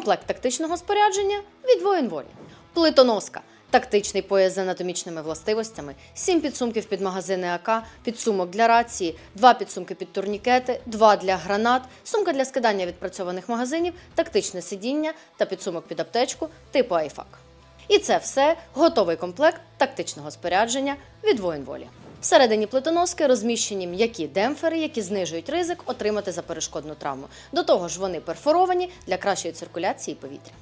комплект тактичного спорядження від воєнволі, плитоноска. Тактичний пояс з анатомічними властивостями, 7 підсумків під магазини АК, підсумок для рації, 2 підсумки під турнікети, 2 для гранат, сумка для скидання відпрацьованих магазинів, тактичне сидіння та підсумок під аптечку типу Айфак. І це все готовий комплект тактичного спорядження від воєнволі. Всередині плитоноски розміщені м'які демпфери, які знижують ризик отримати заперешкодну травму. До того ж, вони перфоровані для кращої циркуляції повітря.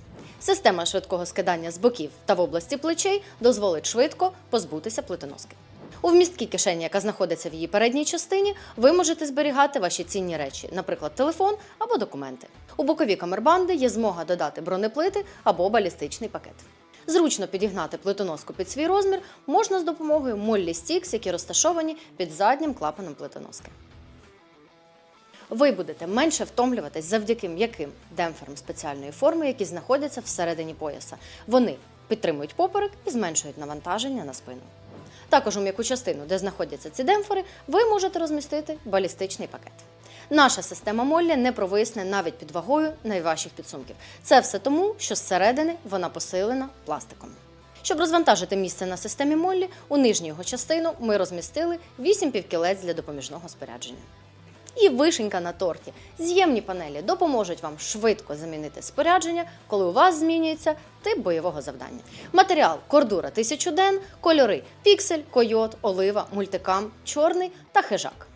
Система швидкого скидання з боків та в області плечей дозволить швидко позбутися плитоноски. У вмісткій кишені, яка знаходиться в її передній частині, ви можете зберігати ваші цінні речі, наприклад, телефон або документи. У бокові камербанди є змога додати бронеплити або балістичний пакет. Зручно підігнати плитоноску під свій розмір можна з допомогою Моллі Стікс, які розташовані під заднім клапаном плитоноски. Ви будете менше втомлюватись завдяки м'яким демпферам спеціальної форми, які знаходяться всередині пояса. Вони підтримують поперек і зменшують навантаження на спину. Також у м'яку частину, де знаходяться ці демпфери, ви можете розмістити балістичний пакет. Наша система Моллі не провисне навіть під вагою найважчих підсумків. Це все тому, що зсередини вона посилена пластиком. Щоб розвантажити місце на системі Моллі, у нижню його частину ми розмістили 8 півкілець для допоміжного спорядження. І вишенька на торті. З'ємні панелі допоможуть вам швидко замінити спорядження, коли у вас змінюється тип бойового завдання. Матеріал кордура 1000 ден, кольори піксель, койот, олива, мультикам, чорний та хижак.